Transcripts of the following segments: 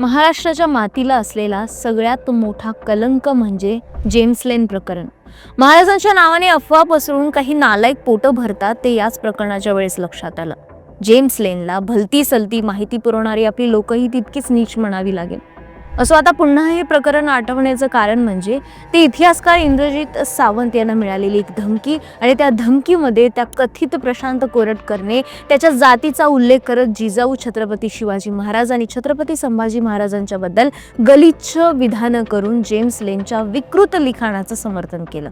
महाराष्ट्राच्या मातीला असलेला सगळ्यात मोठा कलंक म्हणजे जेम्स लेन प्रकरण. महाराजांच्या नावाने अफवा पसरून काही नालायक पोटं भरतात ते याच प्रकरणाच्या वेळेस लक्षात आलं. जेम्स लेनला भलती सलती माहिती पुरवणारी आपली लोकही तितकीच नीच म्हणावी लागेल. असो आता पुन्हा हे प्रकरण आठवण्याचं कारण म्हणजे ते इतिहासकार इंद्रजित सावंत यांना मिळालेली एक धमकी आणि त्या धमकीमध्ये त्या कथित प्रशांत कोरटकरने त्याच्या जातीचा उल्लेख करत जिजाऊ छत्रपती शिवाजी महाराज आणि छत्रपती संभाजी महाराजांच्या बद्दल गलिच्छ विधानं करून जेम्स लेनच्या विकृत लिखाणाचं समर्थन केलं.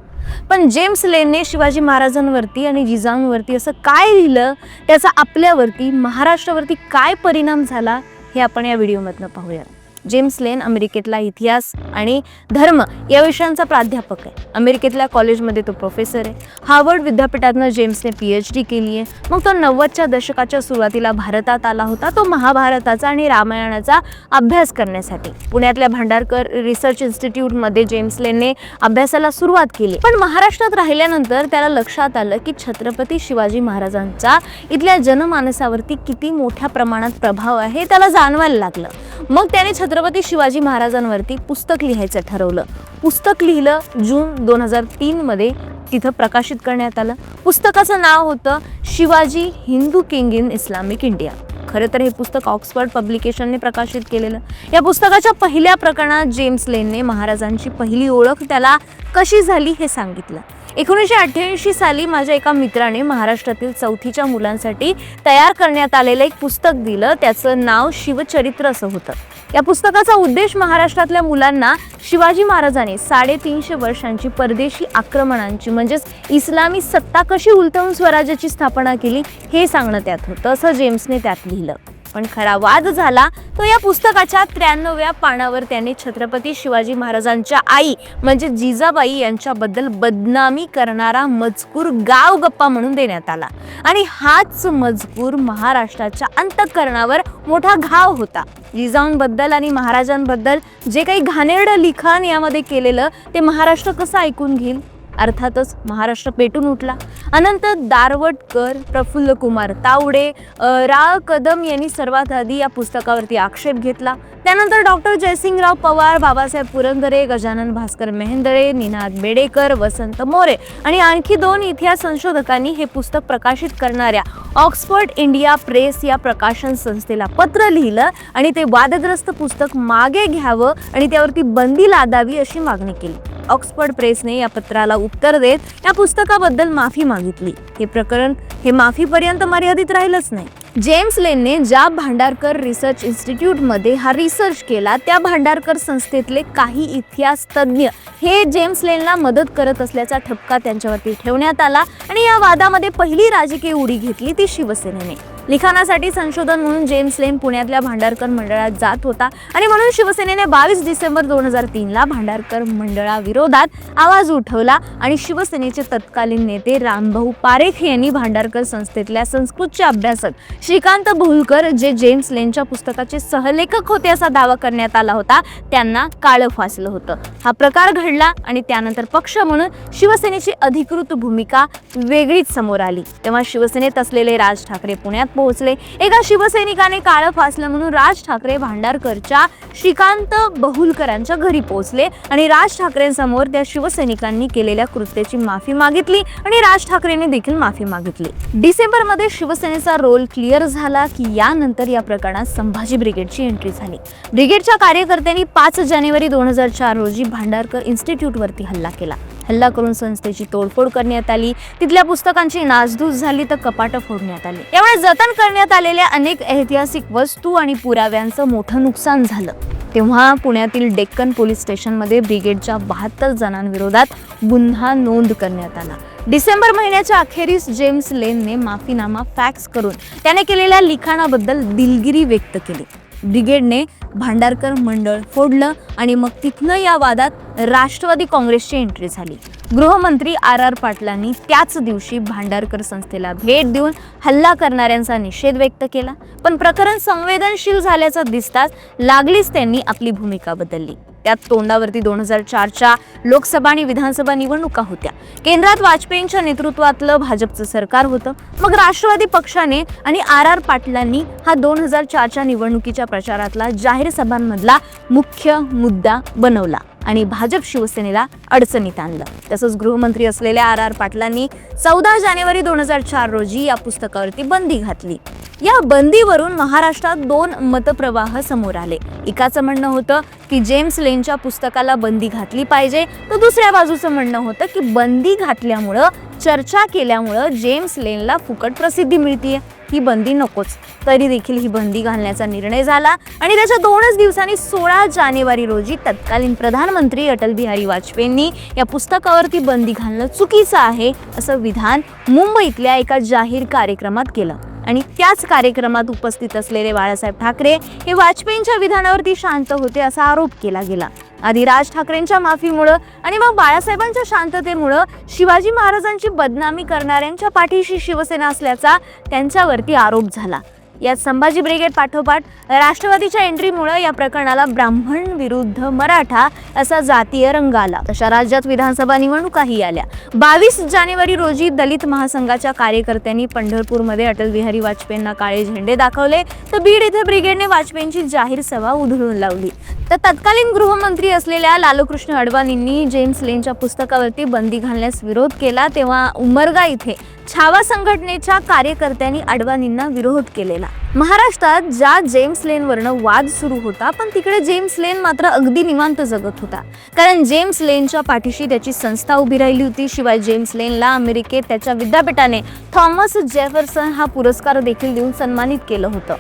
पण जेम्स लेनने शिवाजी महाराजांवरती आणि जिजाऊंवरती असं काय लिहिलं? त्याचा आपल्यावरती महाराष्ट्रावरती काय परिणाम झाला? हे आपण या व्हिडिओमधनं पाहूया जेम्स लेन अमेरिकेतला इतिहास आणि धर्म या विषयांचा प्राध्यापक आहे. अमेरिकेतल्या कॉलेजमध्ये तो प्रोफेसर आहे. हार्वर्ड विद्यापीठातनं जेम्सने पी एच डी केली आहे. मग तो नव्वदच्या दशकाच्या सुरुवातीला भारतात आला होता. तो महाभारताचा आणि रामायणाचा अभ्यास करण्यासाठी पुण्यातल्या भांडारकर रिसर्च इन्स्टिट्यूटमध्ये जेम्स लेनने अभ्यासाला सुरुवात केली. पण महाराष्ट्रात राहिल्यानंतर त्याला लक्षात आलं की छत्रपती शिवाजी महाराजांचा इथल्या जनमानसावरती किती मोठ्या प्रमाणात प्रभाव आहे हे त्याला जाणवायला लागलं. मग त्याने छत्रपती शिवाजी महाराजांवरती पुस्तक लिहायचं ठरवलं. पुस्तक लिहिलं जून दोन हजार तीनमध्ये तिथं प्रकाशित करण्यात आलं. पुस्तकाचं नाव होतं Shivaji Hindu king in Islamic India. खरं तर हे पुस्तक ऑक्सफर्ड पब्लिकेशनने प्रकाशित केलेलं. या पुस्तकाच्या पहिल्या प्रकरणात जेम्स लेनने महाराजांची पहिली ओळख त्याला कशी झाली हे सांगितलं. एकोणीसशे अठ्ठ्याऐंशी साली माझ्या एका मित्राने महाराष्ट्रातील चौथीच्या मुलांसाठी तयार करण्यात आलेलं एक पुस्तक दिलं. त्याचं नाव शिवचरित्र असं होतं. या पुस्तकाचा उद्देश महाराष्ट्रातल्या मुलांना शिवाजी महाराजांनी साडेतीनशे वर्षांची परदेशी आक्रमणांची म्हणजेच इस्लामी सत्ता कशी उलटवून स्वराज्याची स्थापना केली हे सांगणं त्यात होतं. असं जेम्सने त्यात लिहिलं. पण खरा वाद झाला तो या पुस्तकाच्या त्र्याण्णव्या पानावर त्याने छत्रपती शिवाजी महाराजांच्या आई म्हणजे जिजाबाई यांच्याबद्दल बदनामी करणारा मजकूर गाव गप्पा म्हणून देण्यात आला. आणि हाच मजकूर महाराष्ट्राच्या अंतःकरणावर मोठा घाव होता. जिजाऊंबद्दल आणि महाराजांबद्दल जे काही घाणेरडं लिखाण यामध्ये केलेलं ते महाराष्ट्र कसं ऐकून घेईल? अर्थातच महाराष्ट्र पेटून उठला. अनंत दारवटकर प्रफुल्ल कुमार तावडे रा कदम यांनी सर्वात आधी या पुस्तकावरती आक्षेप घेतला. त्यानंतर डॉक्टर जयसिंगराव पवार बाबासाहेब पुरंदरे गजानन भास्कर मेहेंदळे निनाद बेडेकर वसंत मोरे आणि आणखी दोन इतिहास संशोधकांनी हे पुस्तक प्रकाशित करणाऱ्या ऑक्सफर्ड इंडिया प्रेस या प्रकाशन संस्थेला पत्र लिहिलं आणि ते वादग्रस्त पुस्तक मागे घ्यावं आणि त्यावरती बंदी लादावी अशी मागणी केली. ऑक्सफर्ड प्रेसने या पत्राला उत्तर देत या पुस्तकाबद्दल माफी मागितली. हे प्रकरण हे माफीपर्यंत मर्यादित राहिलंच नाही. जेम्स लेनने ज्या भांडारकर रिसर्च इन्स्टिट्यूटमध्ये हा रिसर्च केला. त्या भांडारकर संस्थेतले काही इतिहास तज्ज्ञ हे जेम्स लेनला मदत करत असल्याचा ठपका त्यांच्यावरती ठेवण्यात आला आणि या वादामध्ये पहिली राजकीय उडी घेतली ती शिवसेनेने. लिखाणासाठी संशोधन म्हणून जेम्स लेम पुण्यातल्या भांडारकर मंडळात जात होता. आणि म्हणून शिवसेनेने बावीस डिसेंबर दोन हजार तीनला भांडारकर मंडळाविरोधात आवाज उठवला. आणि शिवसेनेचे तत्कालीन नेते रामभाऊ पारेख यांनी भांडारकर संस्थेतल्या संस्कृतचे अभ्यासक श्रीकांत भुलकर जे जेम्स लेनच्या पुस्तकाचे सहलेखक होते असा दावा करण्यात आला होता त्यांना काळं फासलं होतं. हा प्रकार घडला आणि त्यानंतर पक्ष म्हणून शिवसेनेची अधिकृत भूमिका वेगळीच समोर आली. तेव्हा शिवसेनेत असलेले राज ठाकरे पुण्यात पोहोचले. एका शिवसैनिकाने काळं फासलं म्हणून राज ठाकरे भांडारकरच्या श्रीकांत बहुलकरांच्या घरी पोहोचले आणि राज ठाकरेंसमोर त्या शिवसैनिकांनी केलेल्या कृत्याची माफी मागितली आणि राज ठाकरेंनी देखील माफी मागितली. डिसेंबरमध्ये शिवसेनेचा रोल क्लिअर झाला की यानंतर या प्रकरणात संभाजी ब्रिगेडची एंट्री झाली. ब्रिगेडच्या कार्यकर्त्यांनी पाच जानेवारी दोन हजार चार रोजी भांडारकर इन्स्टिट्यूटवरती हल्ला केला. हल्ला करून संस्थेची तोडफोड करण्यात आली. तिथल्या पुस्तकांची नासधूस झाली तर कपाटं फोडण्यात आली. यामुळे जतन करण्यात आलेल्या अनेक ऐतिहासिक वस्तू आणि पुराव्यांचं मोठं नुकसान झालं. तेव्हा पुण्यातील डेक्कन पोलीस स्टेशनमध्ये ब्रिगेडच्या बहात्तर जणांविरोधात गुन्हा नोंद करण्यात आला. डिसेंबर महिन्याच्या अखेरीस जेम्स लेनने माफीनामा फॅक्स करून त्याने केलेल्या लिखाणाबद्दल दिलगिरी व्यक्त केली. ब्रिगेडने भांडारकर मंडळ फोडलं आणि मग तिथनं या वादात राष्ट्रवादी काँग्रेसची एंट्री झाली. गृहमंत्री आर आर पाटलांनी त्याच दिवशी भांडारकर संस्थेला भेट देऊन हल्ला करणाऱ्यांचा निषेध व्यक्त केला. पण प्रकरण संवेदनशील झाल्याचं दिसताच लागलीच त्यांनी आपली भूमिका बदलली. त्यात तोंडावरती दोन हजार चारच्या लोकसभा आणि विधानसभा निवडणुका होत्या. केंद्रात वाजपेयींच्या नेतृत्वातलं भाजपचं सरकार होतं. मग राष्ट्रवादी पक्षाने आणि आर आर पाटलांनी हा दोन हजार चारच्या निवडणुकीच्या प्रचारातला जाहीर सभांमधला मुख्य मुद्दा बनवला आणि भाजप शिवसेनेला अडचणीत आणलं. तसंच गृहमंत्री असलेल्या आर आर पाटलांनी चौदा जानेवारी दोन हजार चार रोजी या पुस्तकावरती बंदी घातली. या बंदीवरून महाराष्ट्रात दोन मतप्रवाह समोर आले. एकाचं म्हणणं होतं की जेम्स लेनच्या पुस्तकाला बंदी घातली पाहिजे तर दुसऱ्या बाजूचं म्हणणं होतं की बंदी घातल्यामुळं चर्चा केल्यामुळं जेम्स लेनला फुकट प्रसिद्धी मिळतीये. ही बंदी नकोच. तरी देखील ही बंदी घालण्याचा निर्णय झाला आणि त्याच्या दोनच दिवसांनी सोळा जानेवारी रोजी तत्कालीन प्रधानमंत्री अटल बिहारी वाजपेयींनी या पुस्तकावरती बंदी घालणं चुकीचं आहे असं विधान मुंबईतल्या एका जाहीर कार्यक्रमात केलं. आणि त्याच कार्यक्रमात उपस्थित असलेले बाळासाहेब ठाकरे हे वाजपेयींच्या विधानावरती शांत होते असा आरोप केला गेला. आधी राज ठाकरेंच्या माफीमुळं आणि मग बाळासाहेबांच्या शांततेमुळं शिवाजी महाराजांची बदनामी करणाऱ्यांच्या पाठीशी शिवसेना असल्याचा त्यांच्यावरती आरोप झाला. यात संभाजी ब्रिगेड पाठोपाठ राष्ट्रवादीच्या एंट्रीमुळं या प्रकरणाला ब्राह्मण विरुद्ध मराठा असा जातीय रंग आला. तशा राज्यात विधानसभा निवडणुकाही आल्या. बावीस जानेवारी रोजी दलित महासंघाच्या कार्यकर्त्यांनी पंढरपूरमध्ये अटल बिहारी वाजपेयींना काळे झेंडे दाखवले तर बीड इथे ब्रिगेडने वाजपेयींची जाहीर सभा उधळून लावली. तर तत्कालीन गृहमंत्री असलेल्या लालकृष्ण अडवाणींनी जेम्स लेनच्या पुस्तकावरती बंदी घालण्यास विरोध केला तेव्हा उमरगा इथे छावा संघटनेच्या कार्यकर्त्यांनी अडवाणींना विरोध केलेला. महाराष्ट्रात ज्या जेम्स लेनवरनं वाद सुरू होता पण तिकडे जेम्स लेन मात्र अगदी निवांत जगत होता. कारण जेम्स लेनच्या पाठीशी त्याची संस्था उभी राहिली होती शिवाय जेम्स लेनला अमेरिकेत त्याच्या विद्यापीठाने थॉमस जेफरसन हा पुरस्कार देखील देऊन सन्मानित केलं होतं.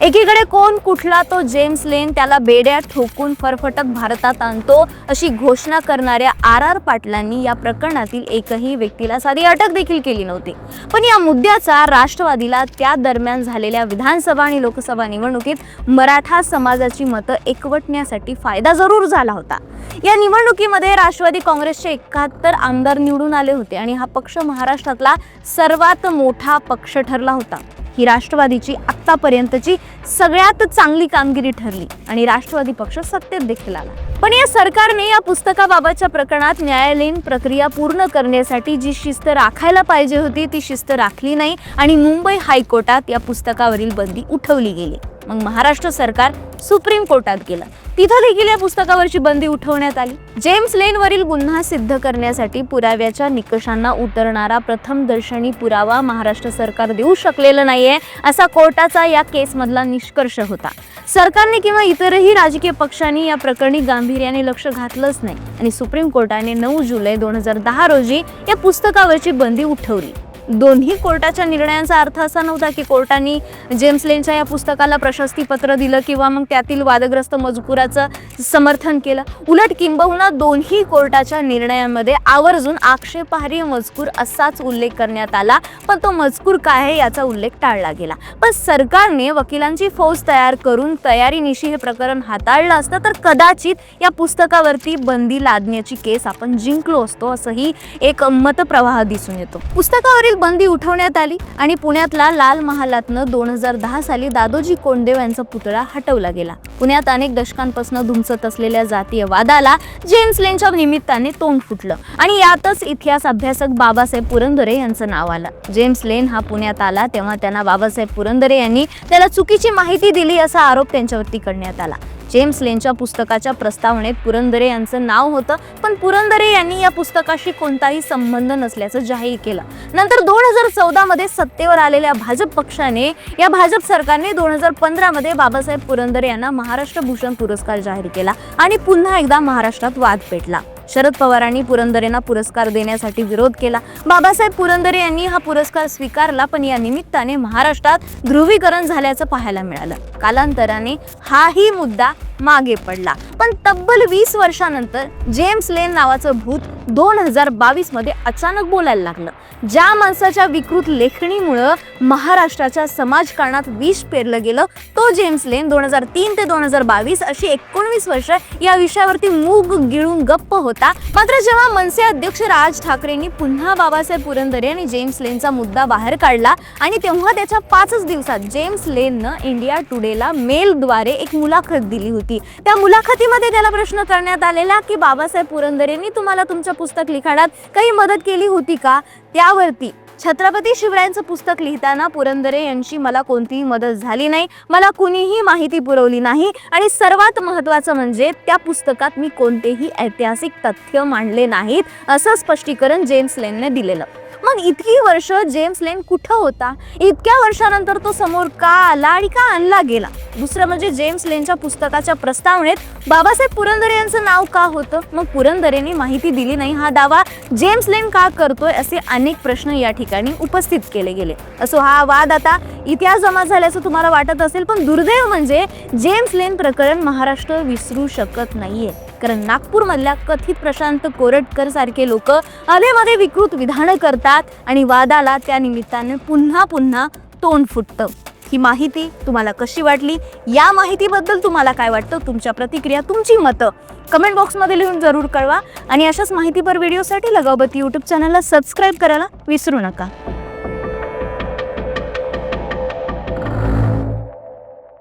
एकीकडे कोण कुठला तो जेम्स लेन त्याला बेड्या ठोकून फरफटत भारतात आणतो अशी घोषणा करणाऱ्या आर आर पाटलांनी या प्रकरणातील एकही व्यक्तीला साधी अटक देखील केली नव्हती. पण या मुद्द्याचा राष्ट्रवादीला त्या दरम्यान झालेल्या विधानसभा आणि लोकसभा निवडणुकीत मराठा समाजाची मतं एकवटण्यासाठी फायदा जरूर झाला होता. या निवडणुकीमध्ये राष्ट्रवादी काँग्रेसचे एकाहत्तर आमदार निवडून आले होते आणि हा पक्ष महाराष्ट्रातला सर्वात मोठा पक्ष ठरला होता. ही राष्ट्रवादीची आत्तापर्यंतची सगळ्यात चांगली कामगिरी ठरली आणि राष्ट्रवादी पक्ष सत्तेत देखील आला. पण या सरकारने या पुस्तकाबाबतच्या प्रकरणात न्यायालयीन प्रक्रिया पूर्ण करण्यासाठी जी शिस्त राखायला पाहिजे होती ती शिस्त राखली नाही आणि मुंबई हायकोर्टात या पुस्तकावरील बंदी उठवली गेली. मग महाराष्ट्र सरकार सुप्रीम कोर्टात गेलं. तिथं देखील या पुस्तकावरची बंदी उठवण्यात आली. जेम्स लेनवरील गुन्हा सिद्ध करण्यासाठी पुराव्याच्या निकषांना उतरणारा प्रथम दर्शनी पुरावा महाराष्ट्र सरकार देऊ शकलेलं नाहीये असा कोर्टाचा या केसमधला निष्कर्ष होता. सरकारने किंवा इतरही राजकीय पक्षांनी या प्रकरणी गांभीर्याने लक्ष घातलंच नाही. आणि सुप्रीम कोर्टाने नऊ जुलै दोन हजार दहा रोजी या पुस्तकावरची बंदी उठवली. दोन्ही कोर्टाच्या निर्णयांचा अर्थ असा नव्हता की कोर्टाने जेम्स लेनच्या या पुस्तकाला प्रशस्तीपत्र दिलं किंवा मग त्यातील वादग्रस्त मजकुराचं समर्थन केलं. उलट किंबहुना दोन्ही कोर्टाच्या निर्णयामध्ये आवर्जून आक्षेपार्ह मजकूर असाच उल्लेख करण्यात आला. पण तो मजकूर काय आहे याचा उल्लेख टाळला गेला. पण सरकारने वकिलांची फौज तयार करून तयारीनिशी हे प्रकरण हाताळलं असतं तर कदाचित या पुस्तकावरती बंदी लादण्याची केस आपण जिंकलो असतो असंही एक मतप्रवाह दिसून येतो. पुस्तकावरील बंदी उठवण्यात आली आणि पुण्यातला लाल महालातनं दोन हजार दहा साली दादोजी कोंडदेव यांचा पुतळा हटवला गेला. पुण्यात अनेक दशकांपासून धुमसत असलेल्या जातीय वादाला जेम्स लेनच्या निमित्ताने तोंड फुटलं आणि यातच इतिहास अभ्यासक बाबासाहेब पुरंदरे यांचं नाव आलं. जेम्स लेन हा पुण्यात आला तेव्हा त्यांना बाबासाहेब पुरंदरे यांनी त्याला चुकीची माहिती दिली असा आरोप त्यांच्यावरती करण्यात आला. जेम्स लेनच्या पुस्तकाच्या प्रस्तावनेत पुरंदरे यांचं नाव होतं पण पुरंदरे यांनी या पुस्तकाशी कोणताही संबंध नसल्याचं जाहीर केलं. नंतर दोन हजार चौदामध्ये सत्तेवर आलेल्या भाजप पक्षाने या भाजप सरकारने दोन हजार पंधरामध्ये बाबासाहेब पुरंदरे यांना महाराष्ट्र भूषण पुरस्कार जाहीर केला आणि पुन्हा एकदा महाराष्ट्रात वाद पेटला. शरद पवारांनी पुरंदरेंना पुरस्कार देण्यासाठी विरोध केला. बाबासाहेब पुरंदरे यांनी हा पुरस्कार स्वीकारला पण या निमित्ताने महाराष्ट्रात ध्रुवीकरण झाल्याचं पाहायला मिळालं. कालांतराने हाही मुद्दा मागे पडला. पण तब्बल वीस वर्षानंतर जेम्स लेन नावाचं भूत दोन हजार बावीसमध्ये अचानक बोलायला लागलं. ज्या माणसाच्या विकृत लेखणीमुळं महाराष्ट्राच्या समाजकारणात विष पेरलं गेलं तो जेम्स लेन दोन हजार तीन ते दोन हजार बावीस अशी एकोणवीस वर्ष या विषयावरती मूग गिळून गप्प होता. मात्र जेव्हा मनसे अध्यक्ष राज ठाकरेंनी पुन्हा बाबासाहेब पुरंदरे आणि जेम्स लेनचा मुद्दा बाहेर काढला आणि तेव्हा त्याच्या पाचच दिवसात जेम्स लेननं इंडिया टुडेला मेलद्वारे एक मुलाखत दिली होती. त्या मुलाखतीमध्ये त्याला प्रश्न करण्यात आलेला की बाबासाहेब पुरंदरेंनी तुम्हाला तुमच्या पुस्तक लिखाणात काही मदत केली होती का? त्यावरती छत्रपती शिवरायांचं पुस्तक लिहिताना पुरंदरे यांची मला कोणतीही मदत झाली नाही. मला कुणीही माहिती पुरवली नाही. आणि सर्वात महत्त्वाचं म्हणजे त्या पुस्तकात मी कोणतेही ऐतिहासिक तथ्य मांडले नाहीत असं स्पष्टीकरण जेम्स लेनने दिलेलं. मग इतकी वर्ष जेम्स लेन कुठं होता? इतक्या वर्षानंतर तो समोर का आला आणि का आणला गेला? दुसरं म्हणजे जेम्स लेनच्या पुस्तकाच्या प्रस्तावनेत बाबासाहेब पुरंदरे यांचं नाव का होतं? मग पुरंदरेंनी माहिती दिली नाही. हा दावा जेम्स लेन का करतोय असे अनेक प्रश्न या ठिकाणी उपस्थित केले गेले. असो हा वाद आता इतिहास जमा झाल्याचं तुम्हाला वाटत असेल पण दुर्दैव म्हणजे जेम्स लेन प्रकरण महाराष्ट्र विसरू शकत नाहीये. कारण नागपूरमधल्या कथित प्रशांत कोरटकर सारखे लोक अधेमध्ये विकृत विधानं करतात आणि वादाला त्या निमित्ताने पुन्हा पुन्हा तोंड फुटतं. ही माहिती तुम्हाला कशी वाटली? या माहितीबद्दल तुम्हाला काय वाटतं? तुमच्या प्रतिक्रिया तुमची मतं कमेंट बॉक्समध्ये लिहून जरूर कळवा. आणि अशाच माहितीपर व्हिडिओसाठी लगावती यूट्यूब चॅनलला सबस्क्राईब करायला विसरू नका.